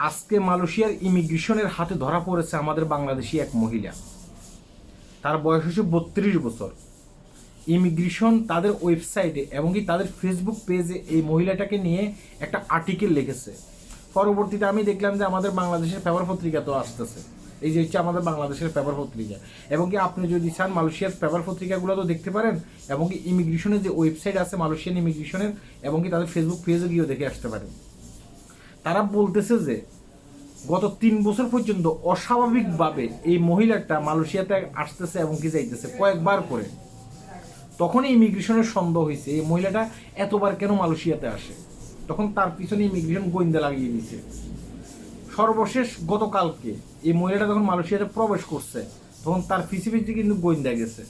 আজকে মালয়েশিয়ার ইমিগ্রেশনের হাতে ধরা পড়েছে আমাদের বাংলাদেশি এক মহিলা। তার বয়স হচ্ছে বত্রিশ বছর। ইমিগ্রেশন তাদের ওয়েবসাইটে এবং কি তাদের ফেসবুক পেজে এই মহিলাটাকে নিয়ে একটা আর্টিকেল লিখেছে। পরবর্তীতে আমি দেখলাম যে আমাদের বাংলাদেশের পেপার পত্রিকা তো আসতেছে। এই যে হচ্ছে আমাদের বাংলাদেশের পেপার পত্রিকা। এবং কি আপনি যদি চান মালয়েশিয়ার পেপার পত্রিকাগুলো তো দেখতে পারেন এবং কি ইমিগ্রেশনের যে ওয়েবসাইট আছে মালয়েশিয়ান ইমিগ্রেশনের এবং কি তাদের ফেসবুক পেজে গিয়েও দেখে আসতে পারেন। তারা বলতেছে যে গত তিন বছর পর্যন্ত অস্বাভাবিকভাবে এই মহিলাটা মালয়েশিয়াতে আসতেছে এবং কি যাইতেছে কয়েকবার করে। তখনই ইমিগ্রেশনের সন্দেহ হয়েছে এই মহিলাটা এতবার কেন মালয়েশিয়াতে আসে? তখন তার পিছনে ইমিগ্রেশন গোয়েন্দা লাগিয়ে দিয়েছে সর্বশেষ গতকালকে এই মহিলাটা যখন মালয়েশিয়াতে প্রবেশ করছে, তখন তার পিছিয়ে পিছিয়ে কিন্তু গোয়েন্দা গেছে।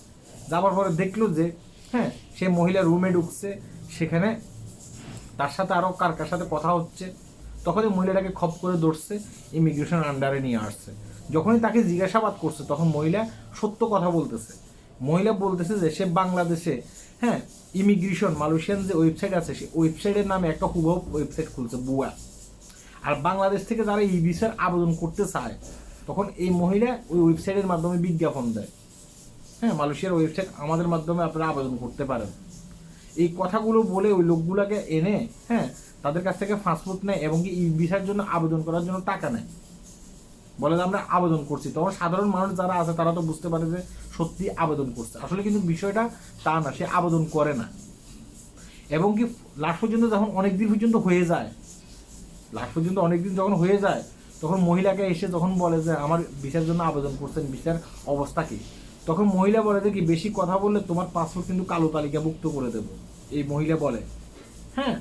যাবার পরে দেখল যে হ্যাঁ সে মহিলা রুমে ঢুকছে, সেখানে তার সাথে আরও কার কার সাথে কথা হচ্ছে তখন এই মহিলাটাকে খপ করে ধরছে ইমিগ্রেশন আন্ডারে নিয়ে আসছে। যখনই তাকে জিজ্ঞাসাবাদ করছে, তখন মহিলা সত্য কথা বলতেছে। মহিলা বলতেছে যে, সে বাংলাদেশে হ্যাঁ ইমিগ্রেশন মালয়েশিয়ান যে ওয়েবসাইট আছে সেই ওয়েবসাইটের নামে একটা হুবহু ওয়েবসাইট খুলছে বুয়া আর বাংলাদেশ থেকে যারা ই ভিসার আবেদন করতে চায়, তখন এই মহিলা ওই ওয়েবসাইটের মাধ্যমে বিজ্ঞাপন দেয়। হ্যাঁ মালয়েশিয়ার ওয়েবসাইট আমাদের মাধ্যমে আপনারা আবেদন করতে পারেন। এই কথাগুলো বলে ওই লোকগুলোকে এনে হ্যাঁ তাদের কাছ থেকে পাসপোর্ট নেয় এবং কি ই ভিসার জন্য আবেদন করার জন্য টাকা নেয়। বলে আমরা আবেদন করছি। তখন সাধারণ মানুষ যারা আছে, তারা তো বুঝতে পারে যে সত্যি আবেদন করছে। আসলে কিন্তু বিষয়টা তা না, সে আবেদন করে না। এবং কি লাস্ট পর্যন্ত যখন অনেক দিন পর্যন্ত হয়ে যায় লাস্ট পর্যন্ত অনেক দিন যখন হয়ে যায়, তখন মহিলাকে এসে যখন বলে যে, আমার ভিসার জন্য আবেদন করছেন, ভিসার অবস্থা কি? তখন মহিলা বলে যে, কি বেশি কথা বললে তোমার পাসপোর্ট কিন্তু কালো তালিকাভুক্ত করে দেবো। এই মহিলা বলে। হ্যাঁ?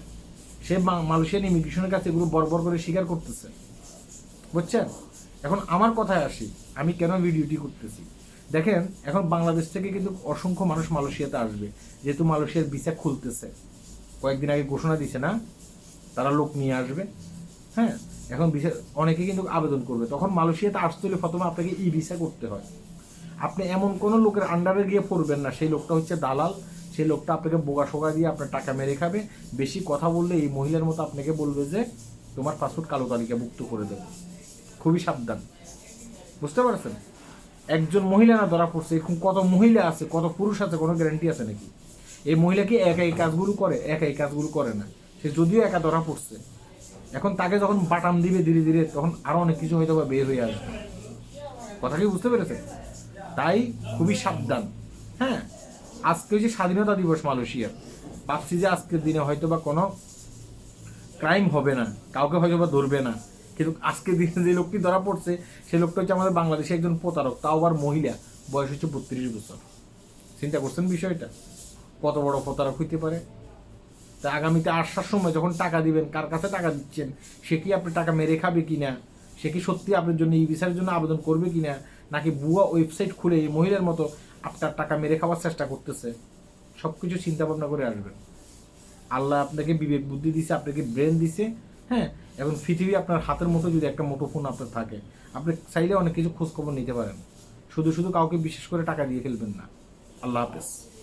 সে মালয়েশিয়ান ইমিগ্রেশনের কাছে এগুলো বড় করে স্বীকার করতেছে। বুঝছেন? এখন আমার কথায় আসি, আমি কেন ভিডিওটি করতেছি? দেখেন, এখন বাংলাদেশ থেকে কিন্তু অসংখ্য মানুষ মালয়েশিয়াতে আসবে, যেহেতু মালয়েশিয়ার ভিসা খুলতেছে। কয়েকদিন আগে ঘোষণা দিছে না? তারা লোক নিয়ে আসবে। হ্যাঁ এখন ভিসা অনেকে কিন্তু আবেদন করবে। তখন মালয়েশিয়াতে আসতে হলে প্রথমে আপনাকে ই ভিসা করতে হয়। আপনি এমন কোনো লোকের আন্ডারে গিয়ে পড়বেন না। সেই লোকটা হচ্ছে দালাল। সেই লোকটা আপনাকে বোগা সোগা দিয়ে আপনার টাকা মেরে খাবে, বেশি কথা বললে এই মহিলার মতো আপনাকে বলবে যে, তোমার পাসপোর্ট কালো তালিকাভুক্ত করে দেবো। খুবই সাবধান। বুঝতে পারছেন? একজন মহিলা না ধরা পড়ছে এরকম কত মহিলা আছে, কত পুরুষ আছে, কোনো গ্যারান্টি আছে নাকি? এই মহিলা কি একা এই কাজগুলো করে? একা এই কাজগুলো করে না। সে যদিও একা ধরা পড়ছে, এখন তাকে যখন বাটাম দিবে ধীরে ধীরে, তখন আরও অনেক কিছু হয়তো বা বের হয়ে আসবে। কথা কি বুঝতে পেরেছেন? তাই খুবই সাবধান। হ্যাঁ? আজকে হচ্ছে স্বাধীনতা দিবস মালয়েশিয়ার। ভাবছি যে আজকের দিনে হয়তো বা কোনো ক্রাইম হবে না, কাউকে হয়তো বা ধরবে না। কিন্তু আজকে দিনে যে লোকটি ধরা পড়ছে, সেই লোকটা হচ্ছে আমাদের বাংলাদেশে একজন প্রতারক, তাও আবার মহিলা, বয়স হচ্ছে বত্রিশ বছর। চিন্তা করছেন বিষয়টা? কত বড় প্রতারক হইতে পারে? তা আগামীতে আসার সময় যখন টাকা দিবেন, কার কাছে টাকা দিচ্ছেন, সে কি আপনি টাকা মেরে খাবে কি না সে কি সত্যি আপনার জন্য ই ভিসার জন্য আবেদন করবে কিনা? নাকি ভুয়া ওয়েবসাইট খুলে এই মহিলার মতো আপনার টাকা মেরে খাওয়ার চেষ্টা করতেছে? সব কিছু চিন্তা ভাবনা করে আসবেন। আল্লাহ আপনাকে বিবেক বুদ্ধি দিছে, আপনাকে ব্রেন দিছে হ্যাঁ? এবং পৃথিবী আপনার হাতের মতো যদি একটা মোটো ফোন আপনার থাকে, আপনি চাইলে অনেক কিছু খোঁজখবর নিতে পারেন। শুধু শুধু কাউকে বিশেষ করে টাকা দিয়ে ফেলবেন না। আল্লাহ হাফেজ।